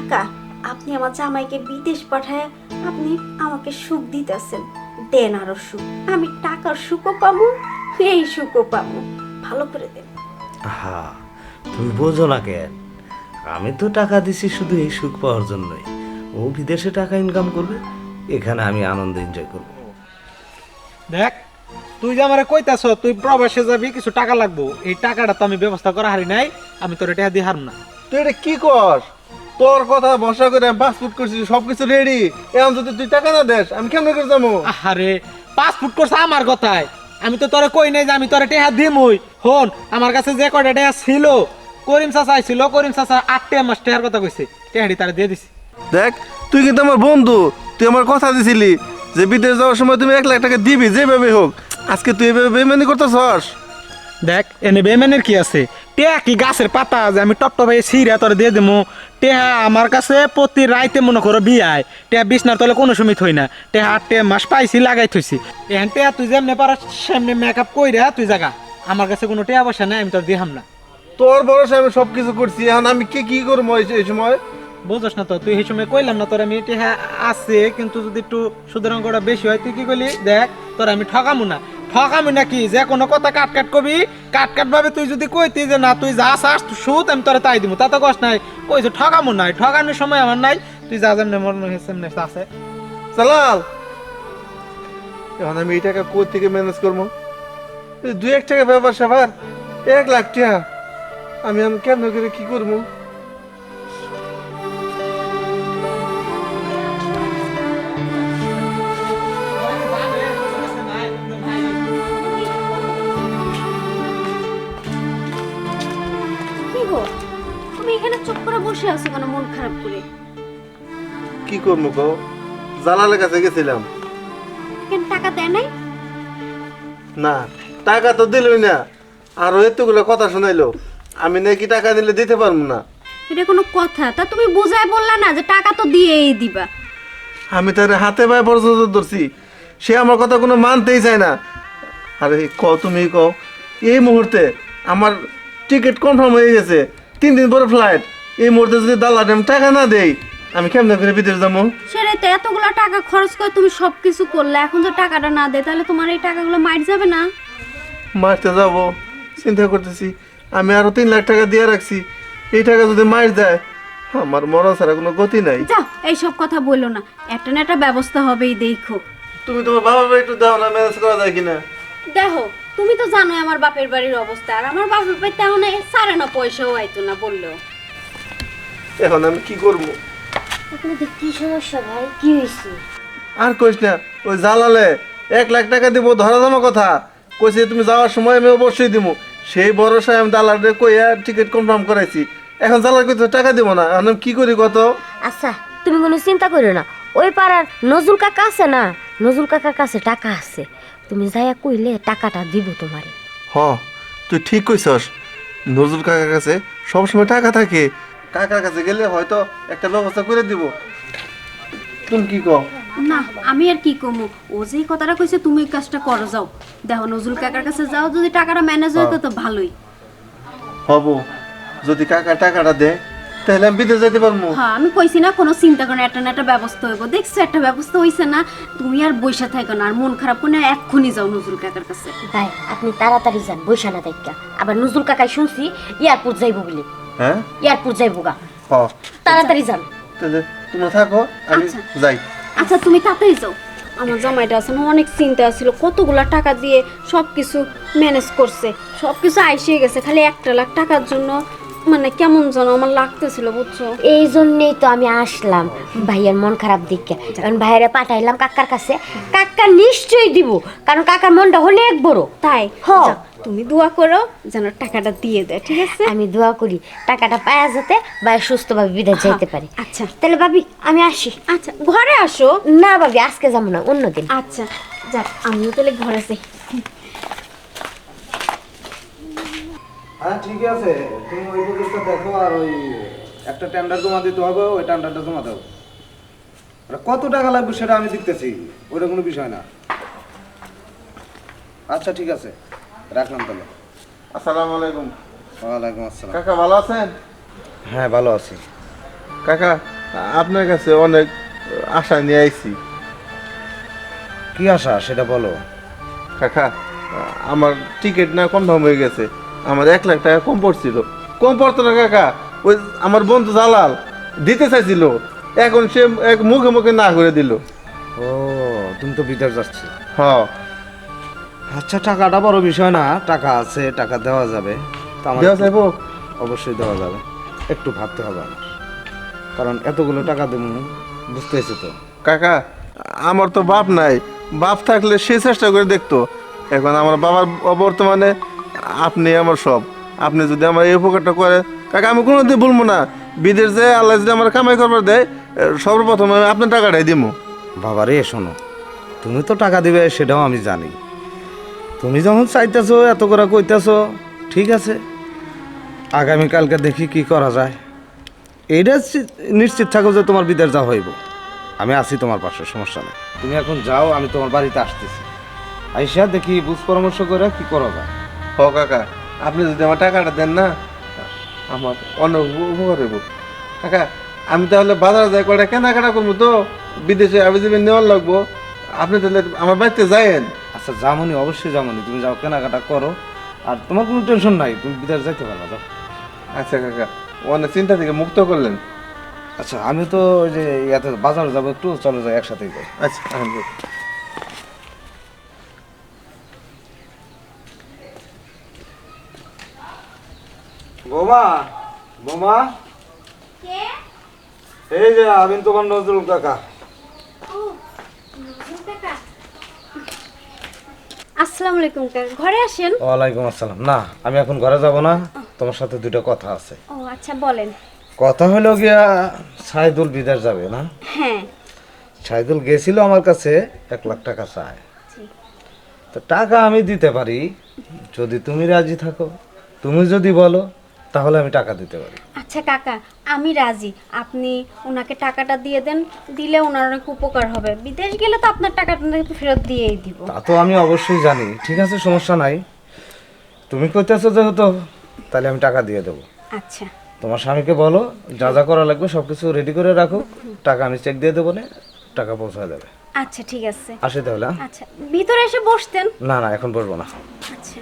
কাকা আপনি আমার জামাইকে বিদেশ পাঠায় আপনি আমাকে সুখ দিতেছেন। দেন আরও সুখ। আমি টাকার সুখও পাবো এই সুখও পাবো। ভালো করে দেন। হা তুমি বোঝো না কেন? আমি তো টাকা দিছি শুধু এই সুখ পাওয়ার জন্যই। ও বিদেশে টাকা ইনকাম করবে এখানে আমি আনন্দ এনজয় করব। দেখ তুই যে আমারে কইতাছ তুই প্রবাসে যাবি কিছু টাকা লাগবো। এই টাকাটা তো আমি ব্যবস্থা করা হারি নাই আমি তোর এটা দিয়ে হারম না। তুই এটা কি কর তোর কথা ভরসা করে পাসপোর্ট করছি সবকিছু রেডি এখন যদি তুই টাকা না দেস আমি কেমন করে যাব? আরে পাসপোর্ট করছে আমার কথায়। আমি তো তোরে কই নাই যে আমি তোরে টেহা দিমই। হন আমার কাছে যে কয়টা টেহা ছিল করিম চাচা আইছিল করিম চাচা আটটা মাস টেহার কথা কইছে। টেহাটি তারা দিয়ে দিছি। দেখ তুই কিন্তু আমার বন্ধু তুই আমার কথা দিছিলি যে বিদেশ যাওয়ার সময় তুমি এক লাখ টাকা দিবি যেভাবে হোক। আজকে তুই এভাবে বেমানি করতেছস। দেখ এনে বেমেনের কি আছে? টেহা কি গাছের পাতা আছে? আমি টপ টপে ছিঁড়া তোরে দিয়ে দেবো টেহা আমার কাছে প্রতি রাইতে মনে করো বিয়ায়। টেহা বিছনার তলে কোনো সময় থই না। টেহা আটটে মাস পাইছি লাগাই থইছি। এখন টেহা তুই যেমনি পারো সেমনি মেকআপ কইরা তুই জাগা। আমার কাছে কোনো টেহা পয়সা নাই আমি তোর দিহাম না তোর ভরসা আমি সব কিছু করছি। এখন আমি কি কি করব এই সময়? বুঝছ না তো তুই এই সময় কইলাম না তোর আমি টেহা আছে কিন্তু যদি একটু সুদের অঙ্কটা বেশি হয় তুই কি কইলি? দেখ তোর আমি ঠকামু না। ঠকামু না কি যে কোনো কথা কাট কাট কবি। কাট কাট ভাবে তুই যদি কইতি যে, না, তুই যা চাস সুদ আমি তোরা তাই দিব তা তো কষ্ট নাই। কইছে, ঠকামু নাই। ঠকানোর সময় আমার নাই। তুই যা যেমনি মনে সেমনি আছে চালাল এখন আমি এই টাকা কোথা থেকে ম্যানেজ করব দুই এক টাকা ব্যাপার স্যাপার এক লাখ টাকা। আমি আমি কেন করে কি করব বসে আছো কেন? মন খারাপ করে। কি করব কো জালালের কাছে গেছিলাম। কেন টাকা দেয় নাই? না টাকা তো দিলই না। আর এতগুলো কথা শোনাইলো। আমি নাকি টাকা দিলে দিতে পারব না। এটা কোনো কথা। তা তুমি বুঝায় বললা না যে টাকা তো দিয়েই দিবা। আমি তার হাতে পায়ে পর্যন্ত ধরছি। সে আমার কথা কোনো মানতেই চায় না। আরে ক তুমি কও এই মুহূর্তে আমার টিকিট কনফার্ম হয়ে গেছে। তিন দিন পরে ফ্লাইট। এই মুহূর্তে যদি দালাল আমি টাকা না দেই আমি কেমনে করে বিদেশ যাব? সেটাই তো এতগুলো টাকা খরচ করে তুমি সব কিছু করলে এখন তো টাকাটা না দেয় তাহলে তোমার এই টাকাগুলো মার যাবে না? মারতে যাব চিন্তা করতেছি। আমি আরও তিন লাখ টাকা দিয়ে রাখছি এই টাকা যদি মার যায় আমার মরণ ছাড়া কোনো গতি নাই। যাও এইসব কথা বলল না একটা না একটা ব্যবস্থা হবেই দেখো। তুমি তোমার বাবা একটু দাও না ম্যানেজ করা যায় কিনা? দেখো তুমি তো জানোই আমার বাপের বাড়ির অবস্থা আর আমার বাপের বাড়ি তেমন সারে না পয়সাও আইতো না বলল এখন আমি কি করব? আপনাদের কি সমস্যা ভাই? কি হয়েছে? আর কইস না ওই জালালে এক লাখ টাকা দিব ধরা জমা কথা। কইছে তুমি যাওয়ার সময় আমি অবশ্যই দিব। সেই ভরসায় আমি দালালে কইয়া টিকিট কনফার্ম করাইছি। এখন জালাল কইতে টাকা দিব না। এখন আমি কি করি কত? আচ্ছা তুমি কোনো চিন্তা করো না। ওই পাড়ার নজরুল কাকা আছে না? নজরুল কাকার কাছে টাকা আছে। তুমি যাইয়া কইলে টাকাটা দিব তোমারে। হ তুই ঠিক কইছস। নজরুল কাকার কাছে সবসময় টাকা থাকে। কাকার কাছে গেলে হয়তো একটা ব্যবস্থা করে দিব। তুমি কি কও? না আমি আর কি কমু? ও যে কথাটা কইছে তুমি এই কাজটা করো যাও। দেখো নজরুল কাকার কাছে যাও যদি টাকাটা ম্যানেজ হয় তো ভালোই। হব। যদি কাকা টাকাটা দেয় তাহলে আমি বিদেশ যেতে পারব হ্যাঁ আমি কইছি না কোনো চিন্তা করে একটা না একটা ব্যবস্থা হইব। দেখছ একটা ব্যবস্থা হইছে না তুমি আর বইসা থাকো না আর মন খারাপ করে না, এক্ষুনি যাও নজরুল কাকার কাছে। ভাই আপনি তাড়াতাড়ি যান বৈশা না দেখা আবার নজরুল কাকাই শুনছি এয়ারপোর্ট যাইবো বলে। হ্যাঁ? এয়ারপোর্ট যাইবো গা তাড়াতাড়ি যান। তোমরা থাকো আমি আচ্ছা। যাই। আচ্ছা তুমি তাড়াতাড়ি যাও। আমার জামাইটা আছে না অনেক চিন্তা ছিল কতগুলা টাকা দিয়ে সব কিছু ম্যানেজ করছে। সব কিছু আইসে গেছে খালি একটা লাখ টাকার জন্য মানে কেমন যেন আমার লাগতেছিল বুঝছ? এই জন্যই তো আমি আসলাম। ভাইয়ের মন খারাপ দিকে। কারণ ভাইয়েরা পাঠাইলাম কাকার কাছে। কাকা নিশ্চয়ই দিব কারণ কাকার মনটা অনেক বড়। তাই? হ। তুমি দোয়া করো যেন টাকাটা দিয়ে দেয় ঠিক আছে? আমি দোয়া করি টাকাটা পায়া যাতে ভাই সুস্থভাবে বিদায় যাইতে পারি। আচ্ছা। তাহলে ভাবি আমি আসি। আচ্ছা ঘরে আসো। না ভাবি আজকে যাব না অন্যদিন আচ্ছা যাক আমিও তাহলে ঘরে যাই হ্যাঁ ঠিক আছে। তুমি ওই প্রজেক্টটা দেখো আর ওই একটা টেন্ডার জমা দিতে হবে ওই টেন্ডারটা জমা দাও। আর কত টাকা লাগবে সেটা আমি দেখতেছি ওইটা কোনো বিষয় না। আচ্ছা ঠিক আছে রাখলাম তাহলে। আসসালামু আলাইকুম। ওয়ালাইকুম আসসালাম। কাকা ভালো আছেন? হ্যাঁ ভালো আছি। কাকা আপনার কাছে অনেক আশা নিয়ে আইছি। কি আশা সেটা বলো। কাকা আমার টিকিট না কনফার্ম হয়ে গেছে। আমার এক লাখ টাকা কম পড়ছিল কম পড়তো না কাকা ওই আমার বন্ধু জালাল দিতে চাইছিল। এখন সে এক মুখে মুখে না করে দিল। ও তুমি তো বিদেশ যাচ্ছ। হ। আচ্ছা টাকাটা বড় বিষয় না। টাকা আছে টাকা দেওয়া যাবে। তা আমার দেওয়া অবশ্যই দেওয়া যাবে। একটু ভাবতে হবে আমার। কারণ এতগুলো টাকা দেবো বুঝতেছি তো। কাকা আমার তো বাপ নাই। বাপ থাকলে সে চেষ্টা করে দেখতো। এখন আমার বাবার বর্তমানে আপনি আমার সব। আপনি যদি আমার এই উপকারটা করে, কাকা, আমি কোনো কোনোদিন বলব না। বিদেশ যে আল্লাহ যদি আমার কামাই করবার দেয় সর্বপ্রথম আমি আপনার টাকাটাই দিব বাবা রে, শোনো, তুমি তো টাকা দিবে, সেটাও আমি জানি। তুমি যখন চাইতেছো, এত করে কইতেছো, ঠিক আছে। আগামীকালকে দেখি কি করা যায়। এইটা নিশ্চিত থাকো যে তোমার বিদেশ যা হইব। আমি আছি তোমার পাশে, সমস্যা নেই। তুমি এখন যাও, আমি তোমার বাড়িতে আসতেছি। আইসা দেখি বুঝ পরামর্শ করে কি করা যায়। কাকা। আপনি যদি আমার টাকাটা দেন না আমার অনেক উপ- উপকার হইব। কাকা আমি তাহলে বাজারে যাই কটা কেনাকাটা করব তো? বিদেশে যদি নেওয়ার লাগবো। আপনি তাহলে আমার বাড়িতে যায়েন। আচ্ছা জামনি অবশ্যই জামনি। তুমি যাও কেনাকাটা করো। আর তোমার কোনো টেনশন নাই তুমি বিদেশ যাইতে পারবা যাও। আচ্ছা কাকা অনেক চিন্তা থেকে মুক্ত করলেন। আচ্ছা আমি তো ওই যে ইয়াতে বাজারে যাব একটু চলো যাই একসাথেই যাই। আচ্ছা বোমা বোমা। এই যে আমি তোমার নজরুল কাকা। আসসালামু আলাইকুম কাকা ঘরে আসেন? ওয়ালাইকুম আসসালাম। না আমি এখন ঘরে যাব না তোমার সাথে দুটো কথা আছে। ও আচ্ছা বলেন। কথা হলো গিয়া সাইদুল বিদেশ যাবে না? হ্যাঁ। সাইদুল গেছিল আমার কাছে এক লাখ টাকা চায়। তো টাকা আমি দিতে পারি যদি তুমি রাজি থাকো। তুমি যদি বলো তাহলে আমি টাকা দিতে পারি। আচ্ছা কাকা আমি রাজি। আপনি ওনাকে টাকাটা দিয়ে দেন দিলে ওনার অনেক উপকার হবে। বিদেশ গেলে তো আপনার টাকাটা ফেরত দিয়েই দিব। তা তো আমি অবশ্যই জানি। ঠিক আছে সমস্যা নাই। তুমি কইতেছো যেহেতু তাহলে আমি টাকা দিয়ে দেবো। আচ্ছা। তোমার স্বামীকে বলো যা যা করা লাগবে সব কিছু রেডি করে রাখো। টাকা আমি চেক দিয়ে দেবো না টাকা পৌঁছায় দেবে। আচ্ছা ঠিক আছে। আসি তাহলে হ্যাঁ? আচ্ছা ভিতরে এসে বসতেন? না না এখন বসবো না। আচ্ছা।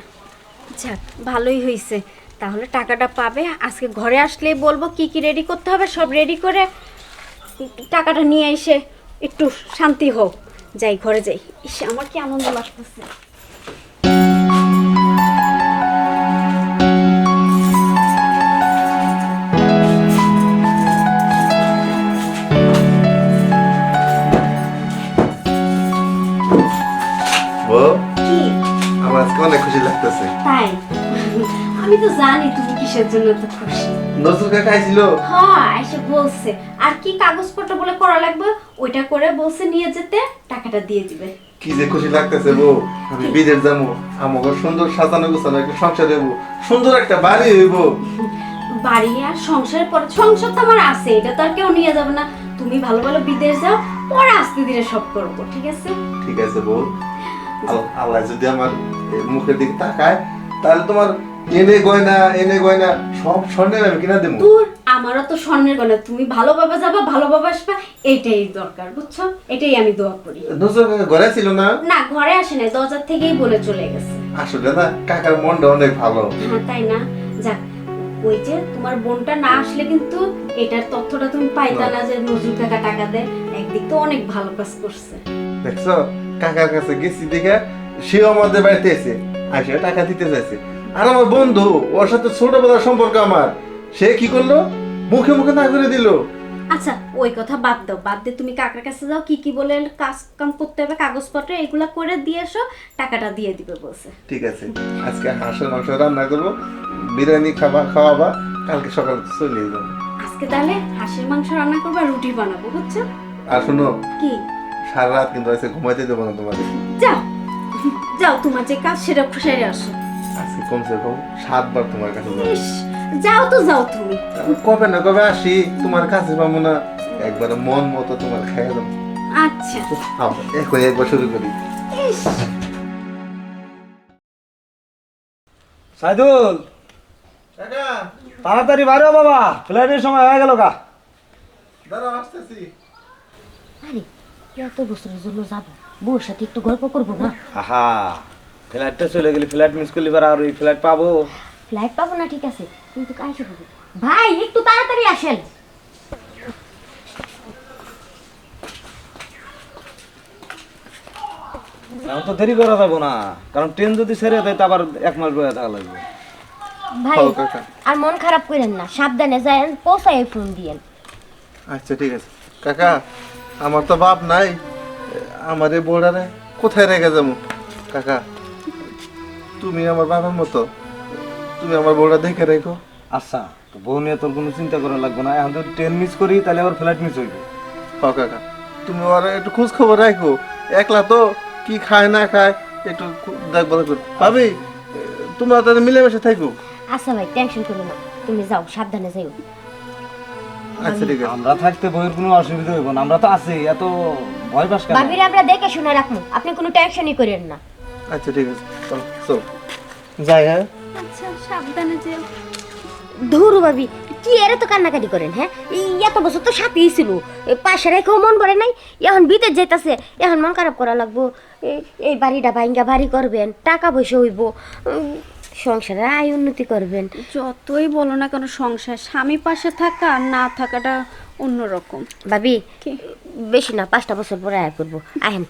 যাক ভালোই হয়েছে তাহলে টাকাটা পাবে। আজকে ঘরে আসলেই বলব কি কি রেডি করতে হবে, সব রেডি করে টাকাটা নিয়ে এসে একটু শান্তি হোক। যাই, ঘরে যাই। আমার কি আনন্দ লাগতেছে। জানি তুমি কিসের জন্য তো খুশি। নজরুল কাকা আইছিল? হ্যাঁ এসে বলছে। আর কি কাগজপত্র বলে করা লাগবে ওইটা করে বলছে নিয়ে যেতে টাকাটা দিয়ে দিবে। কি যে খুশি লাগতেছে বউ। আমি বিদেশ যাব আমাকে সুন্দর সাজানো গোছানো একটা সংসার দেবো সুন্দর একটা বাড়ি হইব। বাড়ি আর সংসারের পর সংসার তো আমার আছে এটা তো আর কেউ নিয়ে যাবে না। তুমি ভালো ভালো বিদেশ যাও পরে আস্তে ধীরে সব করব ঠিক আছে? ঠিক আছে বউ। আল- আল্লাহ যদি আমার মুখের দিকে তাকায় তাহলে তোমার এনে গয়না এনে গয়না সব স্বর্ণের আমি কিনা দেবো? দূর আমারও তো স্বর্ণের গয়না। তুমি ভালোভাবে যাবা ভালোভাবে আসবা এইটাই দরকার বুঝছ? এটাই আমি দোয়া করি। কাকা ঘরে ছিল না? না ঘরে আসে না দরজার থেকেই বলে চলে গেছে। আসলে না কাকার মনটা অনেক ভালো। হ্যাঁ তাই না? যাক ওই যে তোমার বোনটা না আসলে কিন্তু এটার তথ্যটা তুমি পাইতা না যে নজরুল কাকা টাকা দেয় একদিক তো অনেক ভালো কাজ করছে। দেখছ কাকার কাছে গেছি দেখে সেও আমাদের বাড়িতে এসে আর সে টাকা দিতে চাইছে। আর আমার বন্ধু ওর সাথে ছোটবেলার সম্পর্ক আমার। সে কি করল? মুখে মুখে না করে দিল। আচ্ছা ওই কথা বাদ দাও। বাদ দিয়ে তুমি কাকার কাছে যাও কি কি বলে কাজ কাম করতে হবে কাগজপত্র এগুলা করে দিয়ে এসো টাকাটা দিয়ে দিবে বলছে। ঠিক আছে আজকে হাঁসের মাংস রান্না করব বিরিয়ানি খাবা খাওয়াবা কালকে সকালে চলে যাব। আজকে তাহলে হাঁসের মাংস রান্না করব আর রুটি বানাবো বুঝছ? আর শোনো কি? সারা রাত কিন্তু আজকে ঘুমাইতে দেবো না তোমাদের। যাও যাও তোমার যে কাজ সেটা সেরে আসো। কমসে কম সাতবার তোমার কাছে যাব। যাও তো যাও তুমি কবে না কবে আসি তোমার কাছে পাবো না। একবার মন মতো তোমার খাইয়ে দেবো আচ্ছা। এখন একবার শুরু করি। সাইদুল। তাড়াতাড়ি বাড়ো বাবা ফ্লাইটের সময় হয়ে গেল গা। দাঁড়াও আসতেছি। আরে এত বছরের জন্য যাব। বউর সাথে একটু গল্প করব না? আহা ফ্ল্যাটটা চলে গেলে ফ্ল্যাট মিস করলে এবার আর ওই ফ্ল্যাট পাবো। ফ্লাইট পাবো না ঠিক আছে। কিন্তু কাছে পাবো ভাই একটু তাড়াতাড়ি আসেন। এখন তো দেরি করা যাব না কারণ ট্রেন যদি ছেড়ে দেয় তো আবার এক মাস বয়ে থাকা লাগবে। ভাই আর মন খারাপ করেন না সাবধানে যায় পৌঁছায় ফোন দিয়েন। আচ্ছা ঠিক আছে। কাকা আমার তো বাপ নাই আমার এই বোর্ডারে কোথায় রেখে যাব? কাকা তুমি আমার বাবার মতো। তুমি আমার বোর্ডা দেখে রেখো। আচ্ছা তো বউ নিয়ে তোর কোনো চিন্তা করা লাগবে না। এখন যদি ট্রেন মিস করি তাহলে আবার ফ্লাইট মিস হইবে। হও কাকা তুমি ওর একটু খোঁজ খবর রাখো। একলা তো কি খায় না খায় একটু করো। ভাবি তোমরা তাদের মিলেমিশে থাকো। আচ্ছা ভাই টেনশন করো না। তুমি যাও সাবধানে যাও আচ্ছা ঠিক আছে। আমরা থাকতে বইয়ের কোনো অসুবিধা হইব না। আমরা তো আছি এত ভয় পাস কেন? ভাবির আমরা দেখে শুনে রাখব আপনি কোনো টেনশনই করেন না। আচ্ছা ঠিক আছে। চলো চলো। যাই হ্যাঁ। আচ্ছা সাবধানে যেও ধুরু ভাবি কি এর তো কান্নাকাটি করেন হ্যাঁ? এত বছর তো সাথেই ছিল। পাশে রেখেও মন ভরে নাই। এখন বিতে যেতেছে এখন মন খারাপ করা লাগবো। এই- এই বাড়িটা ভাঙ্গা বাড়ি করবেন টাকা পয়সা হইব। সংসারে আয় উন্নতি করবেন। যতই বলো না কেন সংসার স্বামী পাশে থাকা আর না থাকাটা অন্যরকম। ভাবি বেশি না পাঁচটা বছর পরে আয় করব। আহেন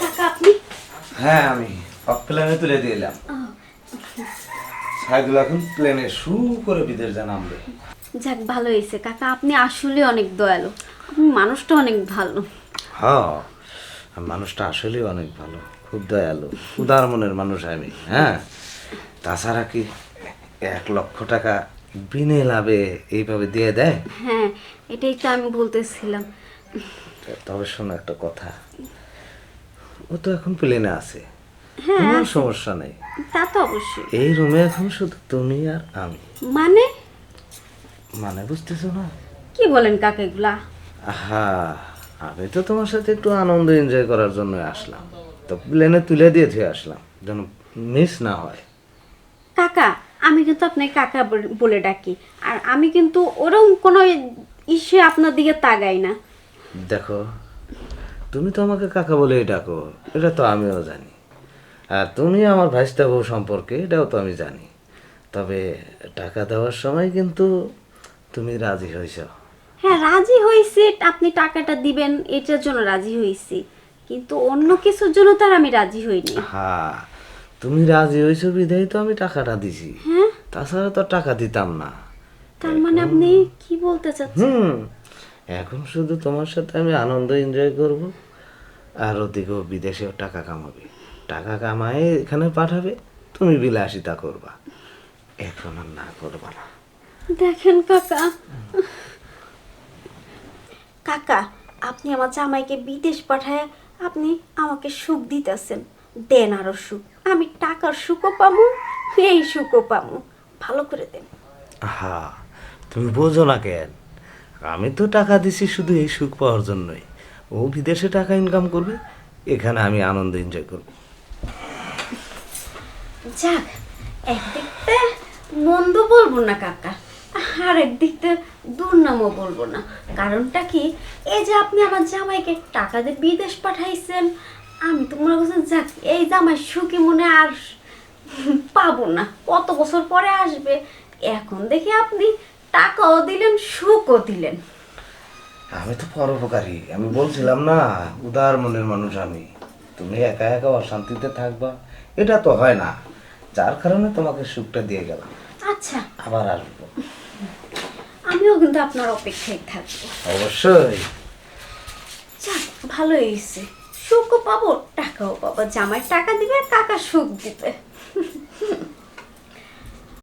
টাকা আপনি হ্যাঁ আমি প্লেনে তুলে দিলাম সাইদুল এখন প্লেনে শু করে বিদেশ যা নামবে। যাক ভালো হয়েছে। কাকা আপনি আসলে অনেক দয়ালু। আপনি মানুষটা অনেক ভালো। হ্যাঁ মানুষটা আসলে অনেক ভালো। খুব দয়ালু। উদার মনের মানুষ আমি হ্যাঁ? তাছাড়া কি এক লক্ষ টাকা বিনে লাভে এইভাবে দিয়ে দেয়? হ্যাঁ এটাই তো আমি বলতেছিলাম। তবে শোনো একটা কথা। ও তো এখন প্লেনে আছে। কোনো সমস্যা নেই। তা তো অবশ্যই। এই রুমে এখন শুধু তুমি আর আমি। মানে? মানে বুঝতেছো না? কি বলেন কাকা এগুলা? আহা আমি তো তোমার সাথে একটু আনন্দ এনজয় করার জন্য আসলাম। তো প্লেনে তুলে দিয়ে আসলাম যেন মিস না হয়। কাকা আমি কিন্তু আপনাকে কাকা বল- বলে ডাকি। আর আমি কিন্তু ওরকম কোনো ইসে আপনার দিকে তাগাই না। দেখো তুমি তো আমাকে কাকা বলেই ডাকো এটা তো আমিও জানি। আর তুমি আমার ভাইস্তা বউ সম্পর্কে এটাও তো আমি জানি। তবে টাকা দেওয়ার সময় কিন্তু তুমি রাজি হয়েছ। হ্যাঁ রাজি হয়েছি আপনি টাকাটা দিবেন এটার জন্য রাজি হয়েছি। কিন্তু অন্য কিছুর জন্য তার আমি রাজি হইনি। হ্যাঁ তুমি রাজি হয়েছো বিধাই তো আমি টাকাটা দিছি। হ্যাঁ? তাছাড়া তো টাকা দিতাম না। তার মানে আপনি কি বলতে চাচ্ছেন? হুম এখন শুধু তোমার সাথে আমি আনন্দ এনজয় করব আর ওদিকেও বিদেশেও টাকা কামাবে। টাকা কামায় এখানে পাঠাবে? তুমি বিলাসিতা করবা। এখন আর না করবা না। দেখেন কাকা। কাকা আপনি আমার জামাইকে বিদেশ পাঠায় আপনি আমাকে সুখ দিতেছেন। দেন আরও সুখ। আমি টাকার সুখও পাবো এই সুখও পামু। ভালো করে দেন। হ্যাঁ তুমি বোঝো না কেন? আমি তো টাকা দিছি শুধু এই সুখ পাওয়ার জন্যই। ও বিদেশে টাকা ইনকাম করবে এখানে আমি আনন্দ এনজয় করব। যাক একদিক মন্দ বলব না, কাকা, আর একদিক থেকে দুর্নামও বলব না। কারণটা কি? এই যে আপনি আমার জামাইকে টাকা দিয়ে বিদেশ পাঠাইছেন, আমি তো মনে করছেন যাক, এই জামাই সুখী মনে আর পাবো না। কত বছর পরে আসবে? এখন দেখি আপনি টাকাও দিলেন, সুখও দিলেন। আমি তো পরোপকারী। আমি বলছিলাম না, উদার মনের মানুষ আমি। তুমি একা একা অশান্তিতে থাকবা, এটা তো হয় না। যার কারণে তোমাকে সুখটা দিয়ে গেলাম। আচ্ছা। আবার আসব। আমিও কিন্তু আপনার অপেক্ষায় থাকব। অবশ্যই। যাক ভালো হয়েছে। সুখও পাবো টাকাও পাবো। জামাই টাকা দিবে কাকা সুখ দিবে।